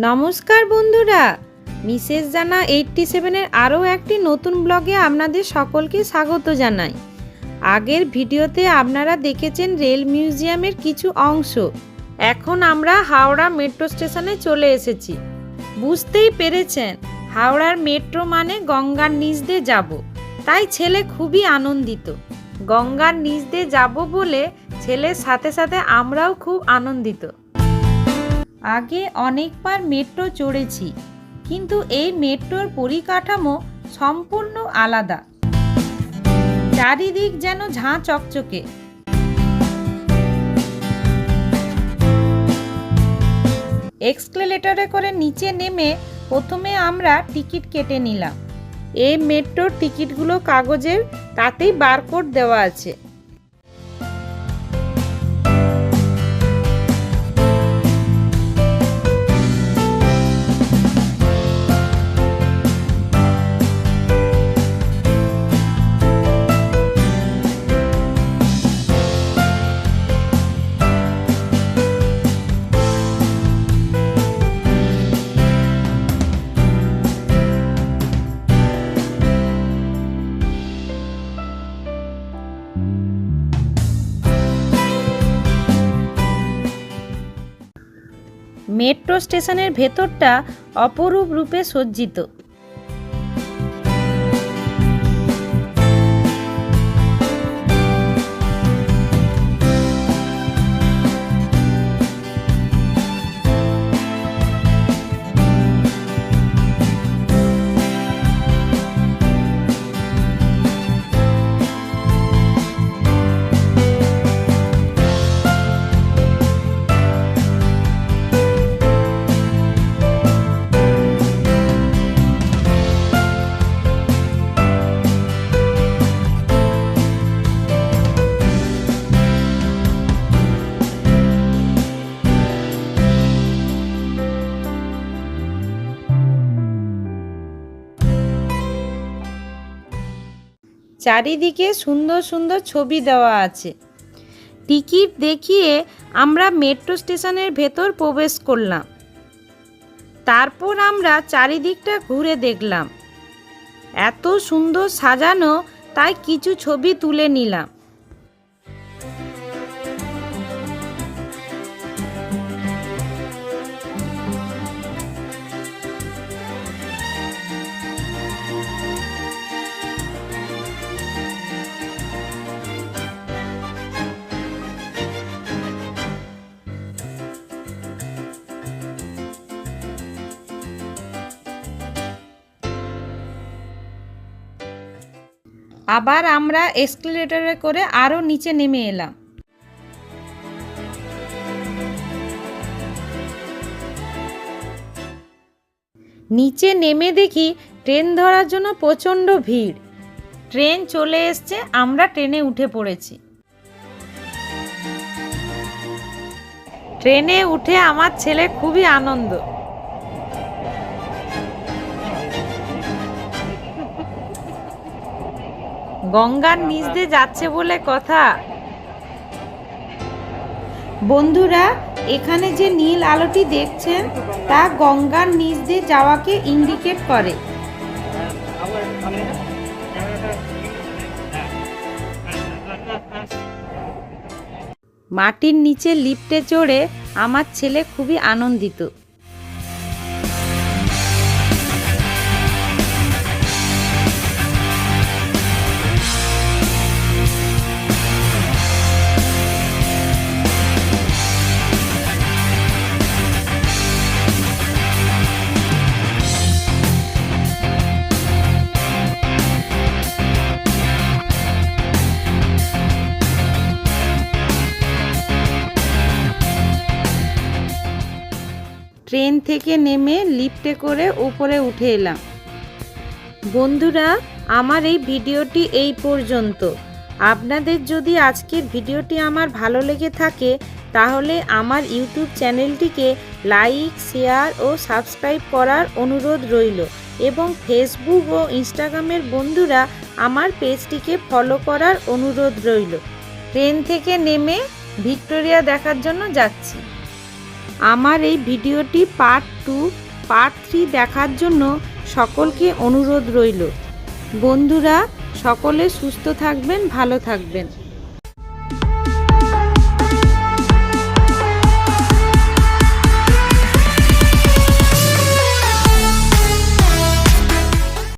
নমস্কার বন্ধুরা। মিসেস জানা এইটটি সেভেনের আরও একটি নতুন ব্লগে আপনাদের সকলকে স্বাগত জানাই। আগের ভিডিওতে আপনারা দেখেছেন রেল মিউজিয়ামের কিছু অংশ। এখন আমরা হাওড়া মেট্রো স্টেশনে চলে এসেছি। বুঝতেই পেরেছেন, হাওড়ার মেট্রো মানে গঙ্গার নিচ দিয়ে যাব। তাই ছেলে খুবই আনন্দিত। গঙ্গার নিচ দিয়ে যাব বলে ছেলের সাথে সাথে আমরাও খুব আনন্দিত। আগে অনেকবার মেট্রো চড়েছি, কিন্তু এই মেট্রোর পরিকাঠামো সম্পূর্ণ আলাদা। চারিদিক যেন ঝাঁ চকচকে। এক্সক্লেলেটরে করে নিচে নেমে প্রথমে আমরা টিকিট কেটে নিলাম। এই মেট্রোর টিকিটগুলো কাগজের, তাতেই বারকোড দেওয়া আছে। মেট্রো স্টেশনের ভেতরটা অপরূপ রূপে সজ্জিত। চারিদিকে সুন্দর সুন্দর ছবি দেওয়া আছে। টিকিট দেখিয়ে আমরা মেট্রো স্টেশনের ভেতর প্রবেশ করলাম। তারপর আমরা চারিদিকটা ঘুরে দেখলাম। এত সুন্দর সাজানো, তাই কিছু ছবি তুলে নিলাম। আবার আমরা এসকেলেটরে করে আরও নিচে নেমে এলাম। নিচে নেমে দেখি ট্রেন ধরার জন্য প্রচণ্ড ভিড়। ট্রেন চলে এসছে, আমরা ট্রেনে উঠে পড়েছি। ট্রেনে উঠে আমার ছেলে খুবই আনন্দ। গঙ্গার নিচ দিয়ে যাচ্ছে বলে কথা। বন্ধুরা, এখানে যে নীল আলোটি দেখছেন, তা গঙ্গার নিচ দিয়ে যাওয়াকে ইন্ডিকেট করে। মাটির নিচে লিফটে চড়ে আমার ছেলে খুবই আনন্দিত। ট্রেন থেকে নেমে লিফটে করে উপরে উঠে এলাম। বন্ধুরা, আমার এই ভিডিওটি এই পর্যন্ত। আপনাদের যদি আজকের ভিডিওটি আমার ভালো লেগে থাকে, তাহলে আমার ইউটিউব চ্যানেলটিকে লাইক, শেয়ার ও সাবস্ক্রাইব করার অনুরোধ রইল এবং ফেসবুক ও ইনস্টাগ্রামের বন্ধুরা আমার পেজটিকে ফলো করার অনুরোধ রইল। ট্রেন থেকে নেমে ভিক্টোরিয়া দেখার জন্য যাচ্ছি। আমার এই ভিডিওটি পার্ট টু পার্ট থ্রি দেখার জন্য সকলকে অনুরোধ রইল। বন্ধুরা, সকলে সুস্থ থাকবেন, ভালো থাকবেন।